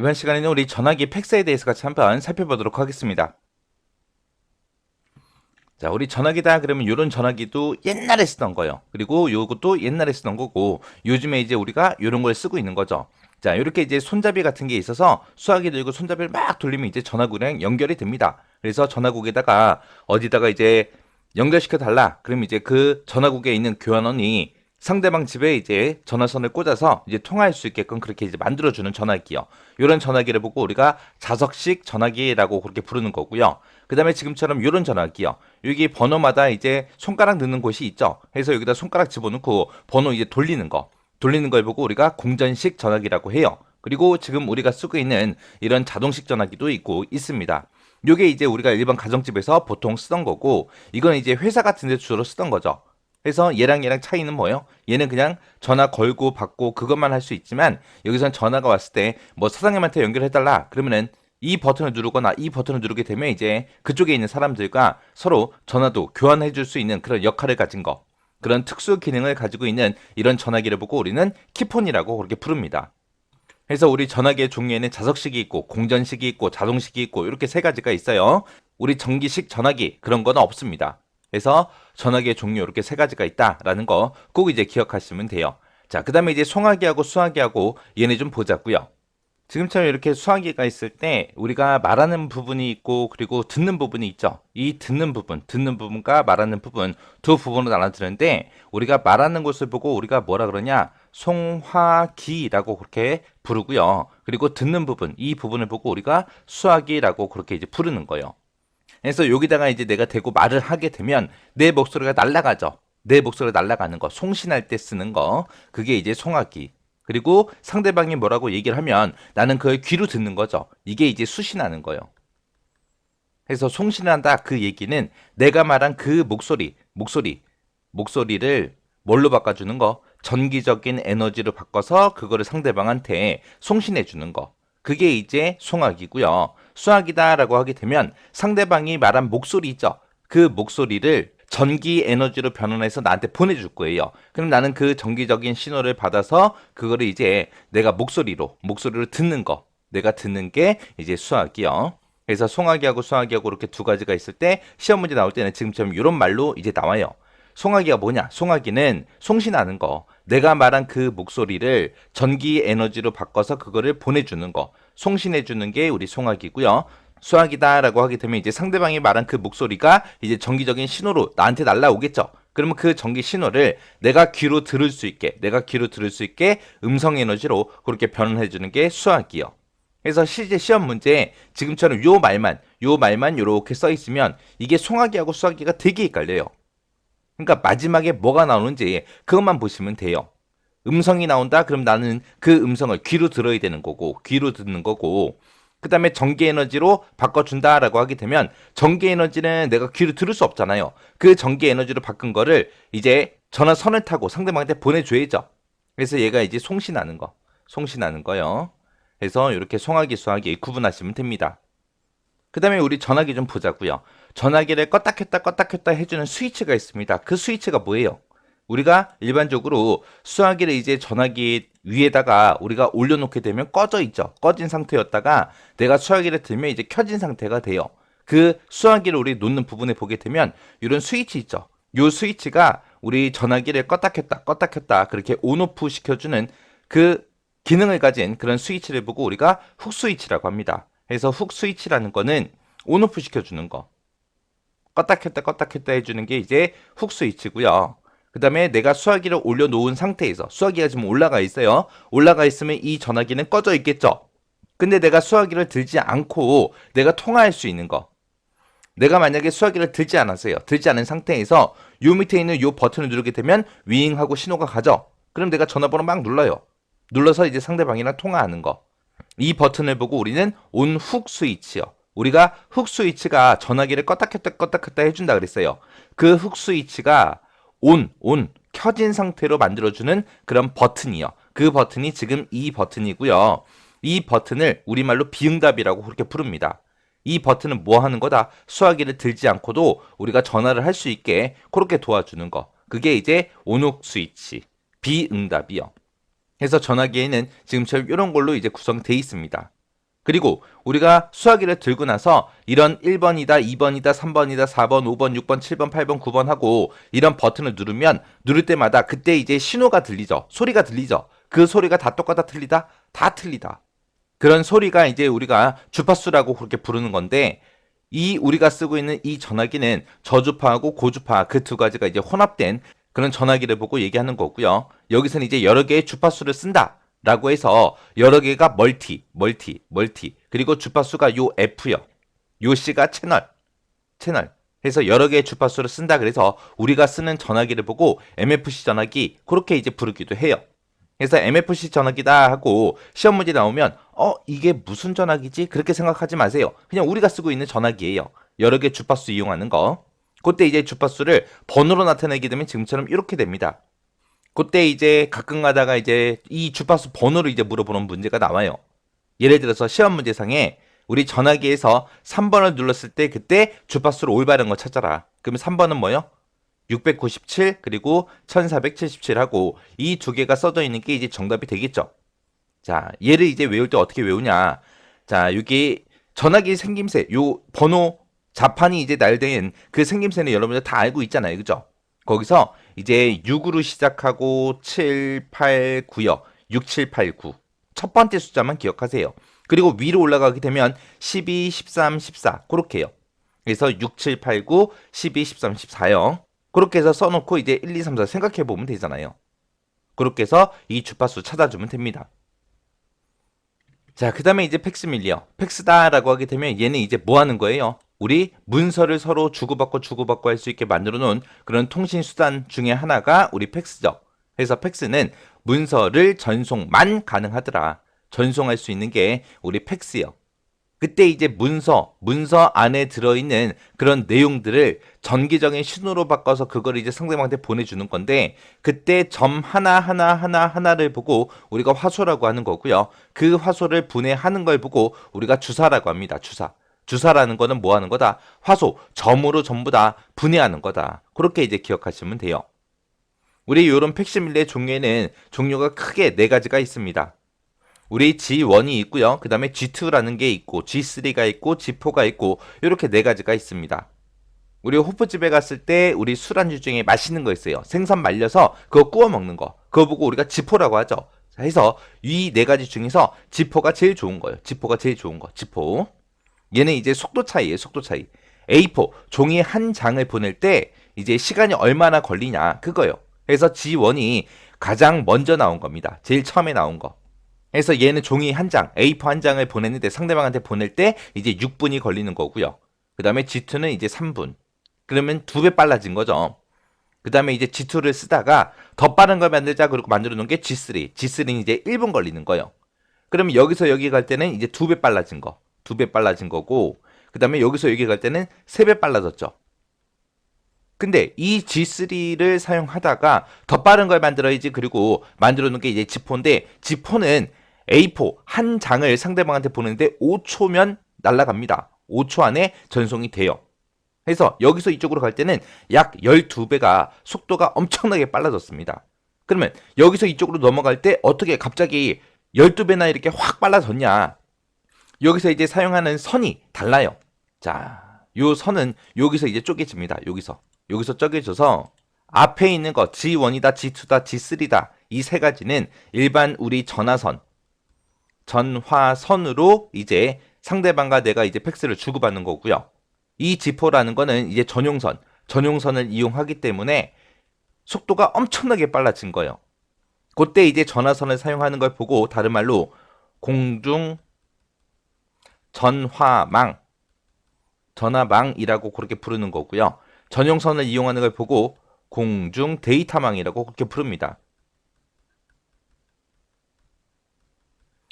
이번 시간에는 우리 전화기 팩스에 대해서 같이 한번 살펴보도록 하겠습니다. 자, 우리 전화기다 그러면 이런 전화기도 옛날에 쓰던 거예요. 그리고 요것도 옛날에 쓰던 거고 요즘에 이제 우리가 이런 걸 쓰고 있는 거죠. 자, 이렇게 이제 손잡이 같은 게 있어서 수화기 들고 손잡이를 막 돌리면 이제 전화국이랑 연결이 됩니다. 그래서 전화국에다가 어디다가 이제 연결시켜 달라. 그럼 이제 그 전화국에 있는 교환원이 상대방 집에 이제 전화선을 꽂아서 이제 통화할 수 있게끔 그렇게 이제 만들어주는 전화기요. 이런 전화기를 보고 우리가 자석식 전화기라고 그렇게 부르는 거고요. 그 다음에 지금처럼 이런 전화기요. 여기 번호마다 이제 손가락 넣는 곳이 있죠. 그래서 여기다 손가락 집어넣고 번호 이제 돌리는 거. 돌리는 걸 보고 우리가 공전식 전화기라고 해요. 그리고 지금 우리가 쓰고 있는 이런 자동식 전화기도 있고 있습니다. 요게 이제 우리가 일반 가정집에서 보통 쓰던 거고 이건 이제 회사 같은 데 주로 쓰던 거죠. 그래서 얘랑 얘랑 차이는 뭐예요? 얘는 그냥 전화 걸고 받고 그것만 할 수 있지만 여기선 전화가 왔을 때 뭐 사장님한테 연결해달라 그러면은 이 버튼을 누르거나 이 버튼을 누르게 되면 이제 그쪽에 있는 사람들과 서로 전화도 교환해 줄 수 있는 그런 역할을 가진 거 그런 특수 기능을 가지고 있는 이런 전화기를 보고 우리는 키폰이라고 그렇게 부릅니다. 그래서 우리 전화기의 종류에는 자석식이 있고 공전식이 있고 자동식이 있고 이렇게 세 가지가 있어요. 우리 전기식 전화기 그런 건 없습니다. 그래서 전화기의 종류 이렇게 세 가지가 있다라는 거 꼭 이제 기억하시면 돼요. 자, 그 다음에 이제 송화기하고 수화기하고 얘네 좀 보자고요. 지금처럼 이렇게 수화기가 있을 때 우리가 말하는 부분이 있고 그리고 듣는 부분이 있죠. 이 듣는 부분, 듣는 부분과 말하는 부분 두 부분으로 나눠드는데 우리가 말하는 것을 보고 우리가 뭐라 그러냐 송화기라고 그렇게 부르고요. 그리고 듣는 부분, 이 부분을 보고 우리가 수화기라고 그렇게 이제 부르는 거예요. 그래서 여기다가 이제 내가 대고 말을 하게 되면 내 목소리가 날아가죠. 내 목소리가 날아가는 거, 송신할 때 쓰는 거, 그게 이제 송화기. 그리고 상대방이 뭐라고 얘기를 하면 나는 그걸 귀로 듣는 거죠. 이게 이제 수신하는 거예요. 그래서 송신한다 그 얘기는 내가 말한 그 목소리, 목소리, 목소리를 뭘로 바꿔주는 거? 전기적인 에너지로 바꿔서 그거를 상대방한테 송신해 주는 거. 그게 이제 송악이고요. 수학이다라고 하게 되면 상대방이 말한 목소리 있죠. 그 목소리를 전기 에너지로 변환해서 나한테 보내줄 거예요. 그럼 나는 그 전기적인 신호를 받아서 그거를 이제 내가 목소리로 목소리로 듣는 거, 내가 듣는 게 이제 수학이요. 그래서 송화기하고 수학이하고 이렇게 두 가지가 있을 때 시험 문제 나올 때는 지금처럼 이런 말로 이제 나와요. 송화기가 뭐냐? 송화기는 송신하는 거. 내가 말한 그 목소리를 전기 에너지로 바꿔서 그거를 보내주는 거. 송신해 주는 게 우리 송화기고요. 수학이다라고 하게 되면 이제 상대방이 말한 그 목소리가 이제 전기적인 신호로 나한테 날라오겠죠. 그러면 그 전기 신호를 내가 귀로 들을 수 있게, 내가 귀로 들을 수 있게 음성 에너지로 그렇게 변환해 주는 게 수학이요. 그래서 실제 시험 문제에 지금처럼 요 말만, 요 말만 요렇게 써 있으면 이게 송화기하고 수학기가 되게 헷갈려요. 그러니까 마지막에 뭐가 나오는지 그것만 보시면 돼요. 음성이 나온다? 그럼 나는 그 음성을 귀로 들어야 되는 거고, 귀로 듣는 거고, 그 다음에 전기 에너지로 바꿔준다라고 하게 되면 전기 에너지는 내가 귀로 들을 수 없잖아요. 그 전기 에너지로 바꾼 거를 이제 전화선을 타고 상대방한테 보내줘야죠. 그래서 얘가 이제 송신하는 거, 송신하는 거요. 그래서 이렇게 송화기, 수화기 구분하시면 됩니다. 그 다음에 우리 전화기 좀 보자고요. 전화기를 껐다 켰다 껐다 켰다 해주는 스위치가 있습니다. 그 스위치가 뭐예요? 우리가 일반적으로 수화기를 이제 전화기 위에다가 우리가 올려놓게 되면 꺼져 있죠. 꺼진 상태였다가 내가 수화기를 들면 이제 켜진 상태가 돼요. 그 수화기를 우리 놓는 부분에 보게 되면 이런 스위치 있죠. 요 스위치가 우리 전화기를 껐다 켰다 껐다 켰다 그렇게 온오프 시켜주는 그 기능을 가진 그런 스위치를 보고 우리가 훅 스위치라고 합니다. 그래서 훅 스위치라는 거는 온오프 시켜주는 거. 껐다 켰다 껐다 켰다 해주는 게 이제 훅 스위치고요. 그 다음에 내가 수화기를 올려놓은 상태에서 수화기가 지금 올라가 있어요. 올라가 있으면 이 전화기는 꺼져 있겠죠. 근데 내가 수화기를 들지 않고 내가 통화할 수 있는 거. 내가 만약에 수화기를 들지 않았어요. 들지 않은 상태에서 요 밑에 있는 요 버튼을 누르게 되면 윙 하고 신호가 가죠. 그럼 내가 전화번호 막 눌러요. 눌러서 이제 상대방이랑 통화하는 거. 이 버튼을 보고 우리는 온 훅 스위치요. 우리가 훅 스위치가 전화기를 껐다 켰다 껐다 켰다 해준다 그랬어요. 그 훅 스위치가 온, 온, 켜진 상태로 만들어주는 그런 버튼이요. 그 버튼이 지금 이 버튼이고요. 이 버튼을 우리말로 비응답이라고 그렇게 부릅니다. 이 버튼은 뭐 하는 거다? 수화기를 들지 않고도 우리가 전화를 할 수 있게 그렇게 도와주는 거. 그게 이제 온옥 스위치, 비응답이요. 그래서 전화기에는 지금처럼 이런 걸로 이제 구성돼 있습니다. 그리고 우리가 수화기를 들고 나서 이런 1번이다, 2번이다, 3번이다, 4번, 5번, 6번, 7번, 8번, 9번 하고 이런 버튼을 누르면 누를 때마다 그때 이제 신호가 들리죠. 소리가 들리죠. 그 소리가 다 똑같아 틀리다? 다 틀리다. 그런 소리가 이제 우리가 주파수라고 그렇게 부르는 건데 이 우리가 쓰고 있는 이 전화기는 저주파하고 고주파 그 두 가지가 이제 혼합된 그런 전화기를 보고 얘기하는 거고요. 여기서는 이제 여러 개의 주파수를 쓴다. 라고 해서 여러 개가 멀티, 멀티, 멀티. 그리고 주파수가 요 F요. 요 C가 채널, 채널. 해서 여러 개의 주파수를 쓴다. 그래서 우리가 쓰는 전화기를 보고 MFC 전화기 그렇게 이제 부르기도 해요. 그래서 MFC 전화기다 하고 시험 문제 나오면 어 이게 무슨 전화기지 그렇게 생각하지 마세요. 그냥 우리가 쓰고 있는 전화기예요. 여러 개 주파수 이용하는 거. 그때 이제 주파수를 번호로 나타내게 되면 지금처럼 이렇게 됩니다. 그때 이제 가끔 가다가 이제 이 주파수 번호를 이제 물어보는 문제가 나와요. 예를 들어서 시험 문제상에 우리 전화기에서 3번을 눌렀을 때 그때 주파수를 올바른 거 찾아라. 그러면 3번은 뭐요? 697 그리고 1477하고 이 두 개가 써져 있는 게 이제 정답이 되겠죠. 자, 얘를 이제 외울 때 어떻게 외우냐? 자, 여기 전화기 생김새 요 번호 자판이 이제 날된 그 생김새는 여러분들 다 알고 있잖아요. 그죠? 거기서 이제 6으로 시작하고 7, 8, 9요. 6, 7, 8, 9. 첫 번째 숫자만 기억하세요. 그리고 위로 올라가게 되면 12, 13, 14. 그렇게 해요. 그래서 6, 7, 8, 9, 12, 13, 14요. 그렇게 해서 써놓고 이제 1, 2, 3, 4 생각해 보면 되잖아요. 그렇게 해서 이 주파수 찾아주면 됩니다. 자, 그 다음에 이제 팩스밀리어. 팩스다라고 하게 되면 얘는 이제 뭐 하는 거예요? 우리 문서를 서로 주고받고 주고받고 할 수 있게 만들어 놓은 그런 통신 수단 중에 하나가 우리 팩스죠. 그래서 팩스는 문서를 전송만 가능하더라. 전송할 수 있는 게 우리 팩스요. 그때 이제 문서, 문서 안에 들어있는 그런 내용들을 전기적인 신호로 바꿔서 그걸 이제 상대방한테 보내주는 건데, 그때 점 하나, 하나, 하나, 하나를 보고 우리가 화소라고 하는 거고요. 그 화소를 분해하는 걸 보고 우리가 주사라고 합니다. 주사. 주사라는 거는 뭐 하는 거다? 화소, 점으로 전부 다 분해하는 거다. 그렇게 이제 기억하시면 돼요. 우리 이런 팩시밀레 종류에는 종류가 크게 네 가지가 있습니다. 우리 G1이 있고요. 그 다음에 G2라는 게 있고 G3가 있고 G4가 있고 이렇게 네 가지가 있습니다. 우리 호프집에 갔을 때 우리 술안주 중에 맛있는 거 있어요. 생선 말려서 그거 구워 먹는 거. 그거 보고 우리가 지포라고 하죠. 자, 해서 이 네 가지 중에서 지포가 제일 좋은 거예요. 지포가 제일 좋은 거. 지포. 얘는 이제 속도 차이예요. 속도 차이. A4 종이 한 장을 보낼 때 이제 시간이 얼마나 걸리냐 그거요. 그래서 G1이 가장 먼저 나온 겁니다. 제일 처음에 나온 거. 그래서 얘는 종이 한 장, A4 한 장을 보냈는데 상대방한테 보낼 때 이제 6분이 걸리는 거고요. 그 다음에 G2는 이제 3분. 그러면 두 배 빨라진 거죠. 그 다음에 이제 G2를 쓰다가 더 빠른 걸 만들자 그리고 만들어 놓은 게 G3. G3는 이제 1분 걸리는 거예요. 그러면 여기서 여기 갈 때는 이제 두 배 빨라진 거. 두 배 빨라진 거고, 그 다음에 여기서 여기 갈 때는 세 배 빨라졌죠. 근데 이 G3를 사용하다가 더 빠른 걸 만들어야지 그리고 만들어 놓은 게 이제 G4인데 G4는 A4 한 장을 상대방한테 보내는데 5초면 날아갑니다. 5초 안에 전송이 돼요. 그래서 여기서 이쪽으로 갈 때는 약 12배가 속도가 엄청나게 빨라졌습니다. 그러면 여기서 이쪽으로 넘어갈 때 어떻게 갑자기 12배나 이렇게 확 빨라졌냐? 여기서 이제 사용하는 선이 달라요. 자, 요 선은 여기서 이제 쪼개집니다. 여기서. 여기서 쪼개져서 앞에 있는 거 G1이다, G2다, G3다 이 세 가지는 일반 우리 전화선 전화선으로 이제 상대방과 내가 이제 팩스를 주고받는 거고요. 이 G4라는 거는 이제 전용선, 전용선을 이용하기 때문에 속도가 엄청나게 빨라진 거예요. 그때 이제 전화선을 사용하는 걸 보고 다른 말로 공중 전화망, 전화망이라고 그렇게 부르는 거고요. 전용선을 이용하는 걸 보고 공중 데이터망이라고 그렇게 부릅니다.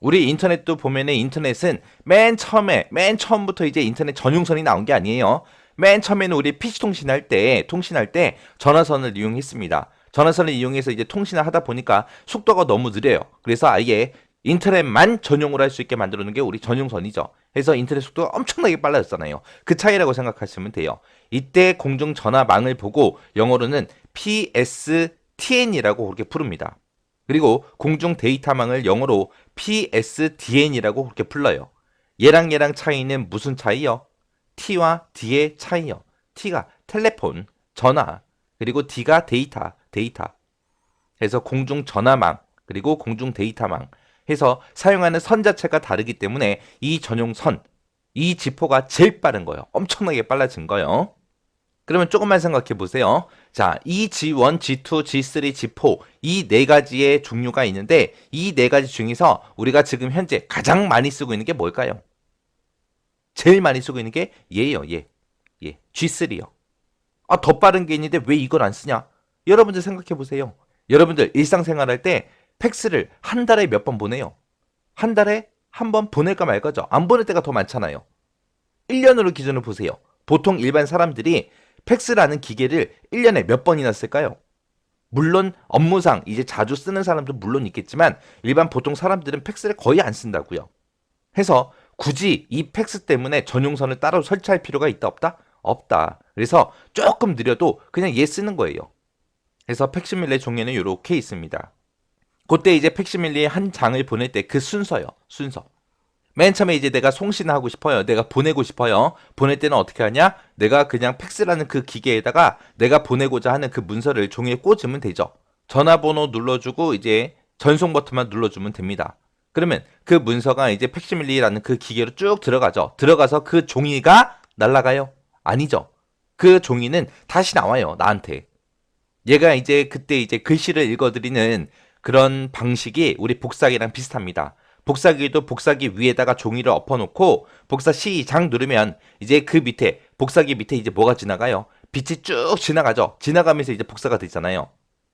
우리 인터넷도 보면은 인터넷은 맨 처음에 맨 처음부터 이제 인터넷 전용선이 나온 게 아니에요. 맨 처음에는 우리 PC 통신할 때 통신할 때 전화선을 이용했습니다. 전화선을 이용해서 이제 통신을 하다 보니까 속도가 너무 느려요. 그래서 아예 인터넷만 전용으로 할 수 있게 만들어 놓은 게 우리 전용선이죠. 그래서 인터넷 속도가 엄청나게 빨라졌잖아요. 그 차이라고 생각하시면 돼요. 이때 공중 전화망을 보고 영어로는 PSTN이라고 그렇게 부릅니다. 그리고 공중 데이터망을 영어로 PSDN이라고 그렇게 불러요. 얘랑 얘랑 차이는 무슨 차이요? T와 D의 차이요. T가 텔레폰, 전화, 그리고 D가 데이터, 데이터. 해서 공중 전화망, 그리고 공중 데이터망. 해서 사용하는 선 자체가 다르기 때문에 이 전용 선, 이 지포가 제일 빠른 거예요. 엄청나게 빨라진 거예요. 그러면 조금만 생각해 보세요. 자, 이 G1, G2, G3, G4 이 네 가지의 종류가 있는데 이 네 가지 중에서 우리가 지금 현재 가장 많이 쓰고 있는 게 뭘까요? 제일 많이 쓰고 있는 게 얘예요, 얘. 얘. G3요. 아, 더 빠른 게 있는데 왜 이걸 안 쓰냐? 여러분들 생각해 보세요. 여러분들 일상생활 할 때 팩스를 한 달에 몇 번 보내요? 한 달에 한 번 보낼까 말까죠? 안 보낼 때가 더 많잖아요. 1년으로 기준을 보세요. 보통 일반 사람들이 팩스라는 기계를 1년에 몇 번이나 쓸까요? 물론 업무상 이제 자주 쓰는 사람도 물론 있겠지만 일반 보통 사람들은 팩스를 거의 안 쓴다고요. 해서 굳이 이 팩스 때문에 전용선을 따로 설치할 필요가 있다 없다? 없다. 그래서 조금 느려도 그냥 얘 쓰는 거예요. 그래서 팩시밀레 종류는 이렇게 있습니다. 그때 이제 팩시밀리에 한 장을 보낼 때 그 순서요. 순서. 맨 처음에 이제 내가 송신하고 싶어요. 내가 보내고 싶어요. 보낼 때는 어떻게 하냐? 내가 그냥 팩스라는 그 기계에다가 내가 보내고자 하는 그 문서를 종이에 꽂으면 되죠. 전화번호 눌러주고 이제 전송 버튼만 눌러주면 됩니다. 그러면 그 문서가 이제 팩시밀리라는 그 기계로 쭉 들어가죠. 들어가서 그 종이가 날아가요? 아니죠. 그 종이는 다시 나와요. 나한테. 얘가 이제 그때 이제 글씨를 읽어드리는 그런 방식이 우리 복사기랑 비슷합니다. 복사기도 복사기 위에다가 종이를 엎어놓고 복사 시작 누르면 이제 그 밑에 복사기 밑에 이제 뭐가 지나가요? 빛이 쭉 지나가죠. 지나가면서 이제 복사가 되잖아요.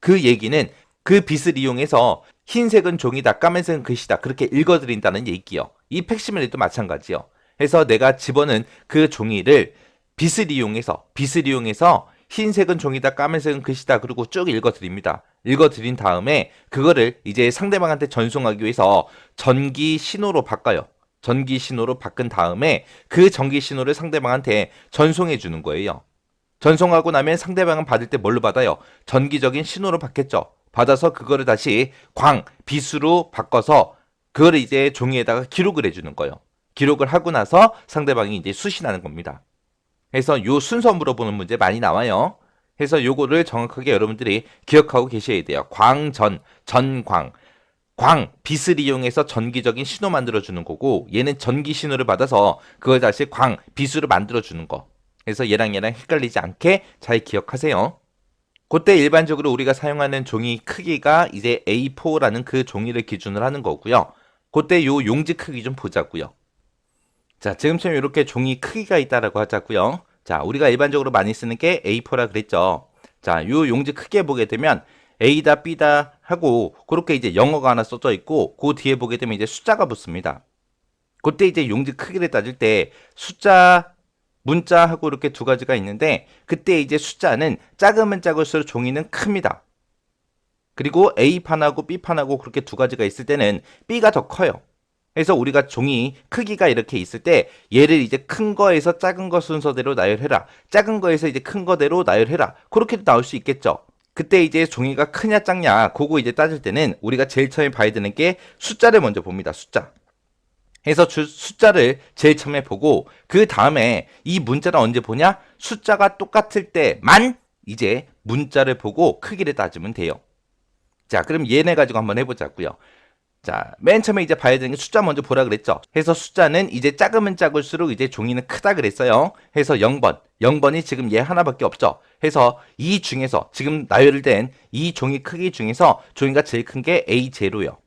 그 얘기는 그 빛을 이용해서 흰색은 종이다, 까만색은 글씨다 그렇게 읽어드린다는 얘기요. 이 팩시밀리도 마찬가지요. 해서 내가 집어넣은 그 종이를 빛을 이용해서 빛을 이용해서 흰색은 종이다, 까만색은 글씨다 그리고 쭉 읽어드립니다. 읽어드린 다음에 그거를 이제 상대방한테 전송하기 위해서 전기 신호로 바꿔요. 전기 신호로 바꾼 다음에 그 전기 신호를 상대방한테 전송해 주는 거예요. 전송하고 나면 상대방은 받을 때 뭘로 받아요? 전기적인 신호로 받겠죠. 받아서 그거를 다시 광, 빛으로 바꿔서 그거를 이제 종이에다가 기록을 해주는 거예요. 기록을 하고 나서 상대방이 이제 수신하는 겁니다. 그래서 요 순서 물어보는 문제 많이 나와요. 해서 요거를 정확하게 여러분들이 기억하고 계셔야 돼요. 광전, 전광. 광, 빛을 이용해서 전기적인 신호 만들어주는 거고, 얘는 전기 신호를 받아서 그걸 다시 광, 빛으로 만들어주는 거. 그래서 얘랑 얘랑 헷갈리지 않게 잘 기억하세요. 그때 일반적으로 우리가 사용하는 종이 크기가 이제 A4라는 그 종이를 기준으로 하는 거고요. 그때 요 용지 크기 좀 보자고요. 자, 지금처럼 이렇게 종이 크기가 있다라고 하자고요. 자, 우리가 일반적으로 많이 쓰는 게 A4라 그랬죠. 자, 요 용지 크게 보게 되면 A다 B다 하고 그렇게 이제 영어가 하나 써져 있고 그 뒤에 보게 되면 이제 숫자가 붙습니다. 그때 이제 용지 크기를 따질 때 숫자 문자하고 이렇게 두 가지가 있는데 그때 이제 숫자는 작으면 작을수록 종이는 큽니다. 그리고 A판하고 B판하고 그렇게 두 가지가 있을 때는 B가 더 커요. 그래서 우리가 종이 크기가 이렇게 있을 때 얘를 이제 큰 거에서 작은 거 순서대로 나열해라. 작은 거에서 이제 큰 거대로 나열해라. 그렇게도 나올 수 있겠죠. 그때 이제 종이가 크냐 작냐 그거 이제 따질 때는 우리가 제일 처음에 봐야 되는 게 숫자를 먼저 봅니다. 숫자. 해서 주, 숫자를 제일 처음에 보고 그 다음에 이 문자를 언제 보냐? 숫자가 똑같을 때만 이제 문자를 보고 크기를 따지면 돼요. 자, 그럼 얘네 가지고 한번 해보자고요. 자, 맨 처음에 이제 봐야 되는 게 숫자 먼저 보라 그랬죠. 해서 숫자는 이제 작으면 작을수록 이제 종이는 크다 그랬어요. 해서 0번. 0번이 지금 얘 하나밖에 없죠. 해서 이 중에서 지금 나열된 이 종이 크기 중에서 종이가 제일 큰 게 A0요.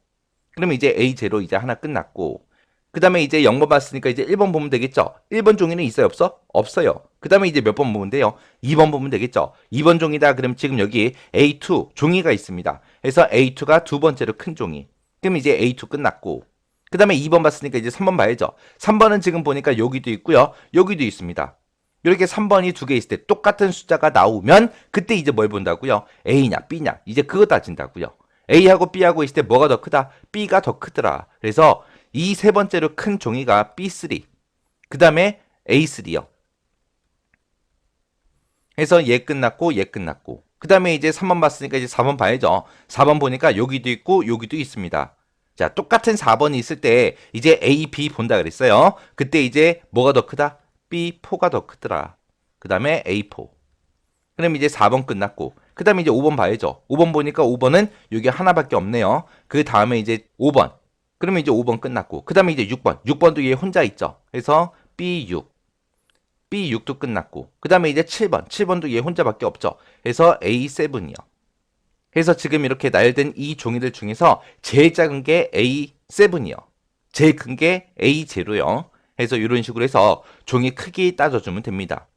그러면 이제 A0 이제 하나 끝났고 그 다음에 이제 0번 봤으니까 이제 1번 보면 되겠죠? 1번 종이는 있어요, 없어? 없어요. 그 다음에 이제 몇 번 보면 돼요? 2번 보면 되겠죠? 2번 종이다. 그럼 지금 여기 A2 종이가 있습니다. 그래서 A2가 두 번째로 큰 종이. 그럼 이제 A2 끝났고. 그 다음에 2번 봤으니까 이제 3번 봐야죠. 3번은 지금 보니까 여기도 있고요. 여기도 있습니다. 이렇게 3번이 두 개 있을 때 똑같은 숫자가 나오면 그때 이제 뭘 본다고요? A냐, B냐. 이제 그거 따진다고요. A하고 B하고 있을 때 뭐가 더 크다? B가 더 크더라. 그래서 이 세 번째로 큰 종이가 B3. 그 다음에 A3요. 해서 얘 끝났고 얘 끝났고 그 다음에 이제 3번 봤으니까 이제 4번 봐야죠. 4번 보니까 여기도 있고 여기도 있습니다. 자, 똑같은 4번이 있을 때 이제 A, B 본다 그랬어요. 그때 이제 뭐가 더 크다? B4가 더 크더라. 그 다음에 A4. 그럼 이제 4번 끝났고 그 다음에 이제 5번 봐야죠. 5번 보니까 5번은 여기 하나밖에 없네요. 그 다음에 이제 5번. 그러면 이제 5번 끝났고 그 다음에 이제 6번. 6번도 얘 혼자 있죠. 그래서 B6. B6도 끝났고 그 다음에 이제 7번. 7번도 얘 혼자밖에 없죠. 그래서 A7이요. 그래서 지금 이렇게 나열된 이 종이들 중에서 제일 작은 게 A7이요. 제일 큰 게 A0요. 해서 이런 식으로 해서 종이 크기 따져주면 됩니다.